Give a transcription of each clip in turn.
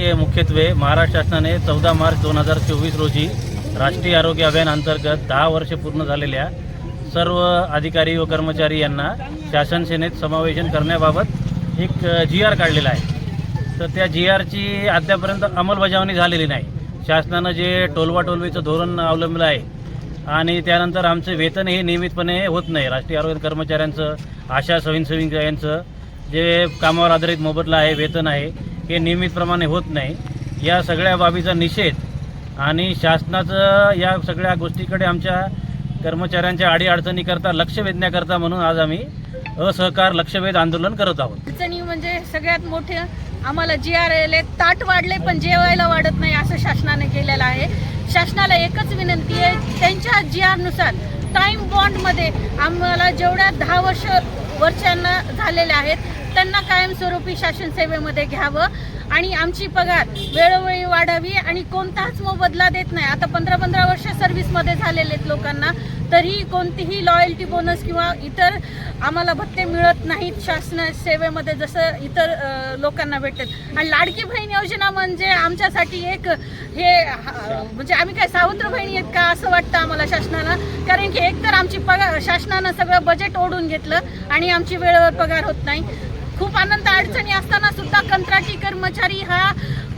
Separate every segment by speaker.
Speaker 1: हे मुख्यत्वे महाराष्ट्र शासनाने चौदा मार्च दोन हजार चोवीस रोजी राष्ट्रीय आरोग्य अभियान अंतर्गत दहा वर्षे पूर्ण झालेल्या सर्व अधिकारी व कर्मचारी यांना शासन सेनेत समावेशन करण्याबाबत एक जी आर काढलेला आहे. तर त्या जी आरची अद्यापर्यंत अंमलबजावणी झालेली नाही. शासनानं जे टोलवाटोलवीचं धोरण अवलंबलं आहे आणि त्यानंतर आमचं वेतन हे नियमितपणे होत नाही. राष्ट्रीय आरोग्य कर्मचाऱ्यांचं आशा स्वयंसेविका यांचं जे कामावर आधारित मोबदला आहे वेतन आहे हे नियमितप्रमाणे होत नाही. या सगळ्या बाबीचा निषेध आणि शासनाचं या सगळ्या गोष्टीकडे आमच्या कर्मचाऱ्यांच्या अडीअडचणीकरता लक्ष वेधण्याकरता म्हणून आज आम्ही असहकार लक्षवेध आंदोलन करत आहोत.
Speaker 2: अडचणी म्हणजे सगळ्यात मोठे आम्हाला जी आर एल ताट वाढले पण जेवायला वाढत नाही असं शासनाने केलेलं आहे. शासनाला एकच विनंती आहे त्यांच्या जी आरनुसार टाईम बॉन्डमध्ये आम्हाला जेवढ्या दहा वर्ष वर्षांना झालेल्या आहेत त्यांना कायमस्वरूपी शासन सेवेमध्ये घ्यावं. आणि आमची पगार वेळोवेळी वाढावी आणि कोणताच मोबदला देत नाही. आता पंधरा पंधरा वर्ष सर्व्हिसमध्ये झालेले आहेत लोकांना तरीही कोणतीही लॉयल्टी बोनस किंवा इतर आम्हाला भत्ते मिळत नाहीत शासन सेवेमध्ये जसं इतर लोकांना भेटत आणि लाडकी बहीण योजना म्हणजे आमच्यासाठी एक हे म्हणजे आम्ही काय सावत्र बहिणी आहेत का असं वाटतं आम्हाला शासनाला? कारण की एकतर आमची पगार शासनानं सगळं बजेट ओढून घेतलं आणि आमची वेळेवर पगार होत नाही. खूप आनंद अडचणी असताना सुद्धा कंत्राटी कर्मचारी हा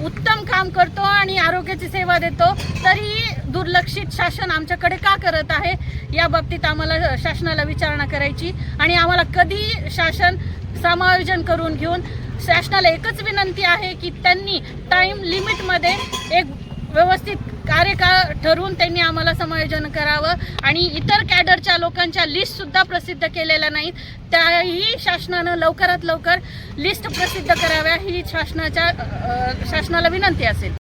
Speaker 2: उत्तम काम करतो आणि आरोग्याची सेवा देतो. तरी दुर्लक्षित शासन आमच्याकडे का करत आहे? या बाबतीत आम्हाला शासनाला विचारणा करायची आणि आम्हाला कधी शासन समायोजन करून घेऊन शासनाला एकच विनंती आहे की त्यांनी टाईम लिमिटमध्ये एक व्यवस्थित कार्यकाळ ठरवून त्यांनी आम्हाला समायोजन करावं. आणि इतर कॅडरच्या लोकांच्या लिस्टसुद्धा प्रसिद्ध केलेल्या नाहीत. त्याही शासनानं लवकरात लवकर लिस्ट प्रसिद्ध कराव्या ही शासनाच्या शासनाला विनंती असेल.